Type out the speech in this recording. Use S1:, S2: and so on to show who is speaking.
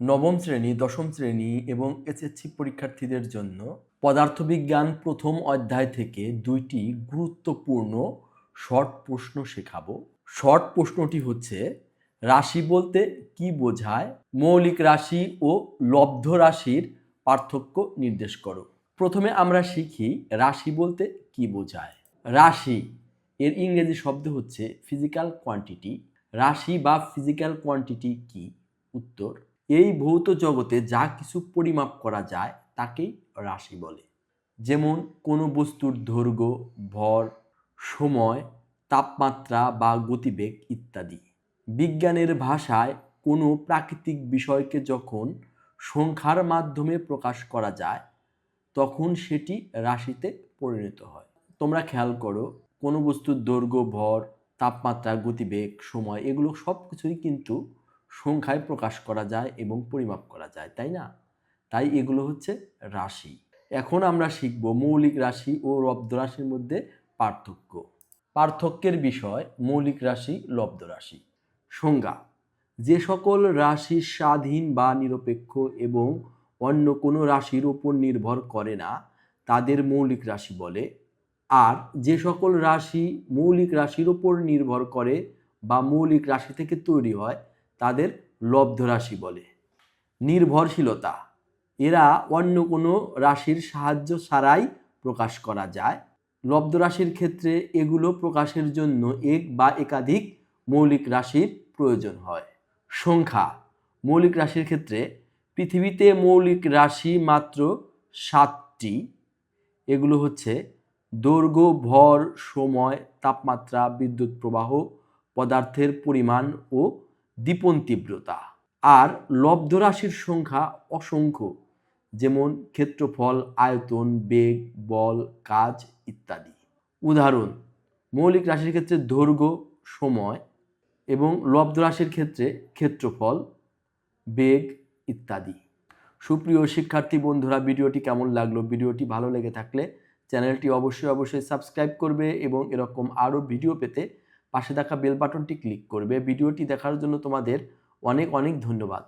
S1: নবম শ্রেণি, দশম শ্রেণি এবং এসএসসি পরীক্ষার্থীদের জন্য পদার্থবিজ্ঞান প্রথম অধ্যায় থেকে দুইটি গুরুত্বপূর্ণ শর্ট প্রশ্ন শেখাবো। শর্ট প্রশ্নটি হচ্ছে, রাশি বলতে কি বোঝায়? মৌলিক রাশি ও লব্ধ রাশির পার্থক্য নির্দেশ করো। প্রথমে আমরা শিখি, রাশি বলতে কি বোঝায়? রাশি, এর ইংরেজি শব্দ হচ্ছে ফিজিক্যাল কোয়ান্টিটি রাশি বা ফিজিক্যাল কোয়ান্টিটি কি? উত্তর এই ভৌত জগতে যা কিছু পরিমাপ করা যায়, তাকেই রাশি বলে। যেমন কোনো বস্তুর দৈর্ঘ্য, ভর, সময়, তাপমাত্রা বা গতিবেগ ইত্যাদি। বিজ্ঞানের ভাষায় কোনো প্রাকৃতিক বিষয়কে যখন সংখ্যার মাধ্যমে প্রকাশ করা যায়, তখন সেটি রাশিতে পরিণত হয়। তোমরা খেয়াল করো, কোনো বস্তুর দৈর্ঘ্য, ভর, তাপমাত্রা, গতিবেগ, সময়, এগুলো সব কিছুই কিন্তু সংখ্যায় প্রকাশ করা যায় এবং পরিমাপ করা যায়, তাই না? তাই এগুলো হচ্ছে রাশি। এখন আমরা শিখব মৌলিক রাশি ও লব্ধ রাশির মধ্যে পার্থক্য। পার্থক্যের বিষয় মৌলিক রাশি লব্ধ রাশি। সংজ্ঞা, যে সকল রাশি স্বাধীন বা নিরপেক্ষ এবং অন্য কোনো রাশির উপর নির্ভর করে না, তাদের মৌলিক রাশি বলে। আর যে সকল রাশি মৌলিক রাশির উপর নির্ভর করে বা মৌলিক রাশি থেকে তৈরি হয় তাদের লব্ধ রাশি বলে। নির্ভরশীলতা, এরা অন্য কোনো রাশির সাহায্য ছাড়াই প্রকাশ করা যায়। লব্ধ রাশির ক্ষেত্রে এগুলো প্রকাশের জন্য এক বা একাধিক মৌলিক রাশির প্রয়োজন হয়। সংখ্যা, মৌলিক রাশির ক্ষেত্রে পৃথিবীতে মৌলিক রাশি মাত্র সাতটি। এগুলো হচ্ছে দৈর্ঘ্য, ভর, সময়, তাপমাত্রা, বিদ্যুৎ প্রবাহ, পদার্থের পরিমাণ ও দীপন তীব্রতা। আর লব্ধ রাশির সংখ্যা অসংখ্য, যেমন ক্ষেত্রফল, আয়তন, বেগ, বল, কাজ ইত্যাদি। উদাহরণ, মৌলিক রাশির ক্ষেত্রে দৈর্ঘ্য, সময় এবং লব্ধ রাশির ক্ষেত্রে ক্ষেত্রফল, বেগ ইত্যাদি। সুপ্রিয় শিক্ষার্থী বন্ধুরা, ভিডিওটি কেমন লাগল? ভিডিওটি ভালো লেগে থাকলে চ্যানেলটি অবশ্যই অবশ্যই সাবস্ক্রাইব করবে এবং এরকম আরও ভিডিও পেতে পাশে থাকা বেল বাটনটি ক্লিক করবে। ভিডিওটি দেখার জন্য তোমাদের অনেক অনেক ধন্যবাদ।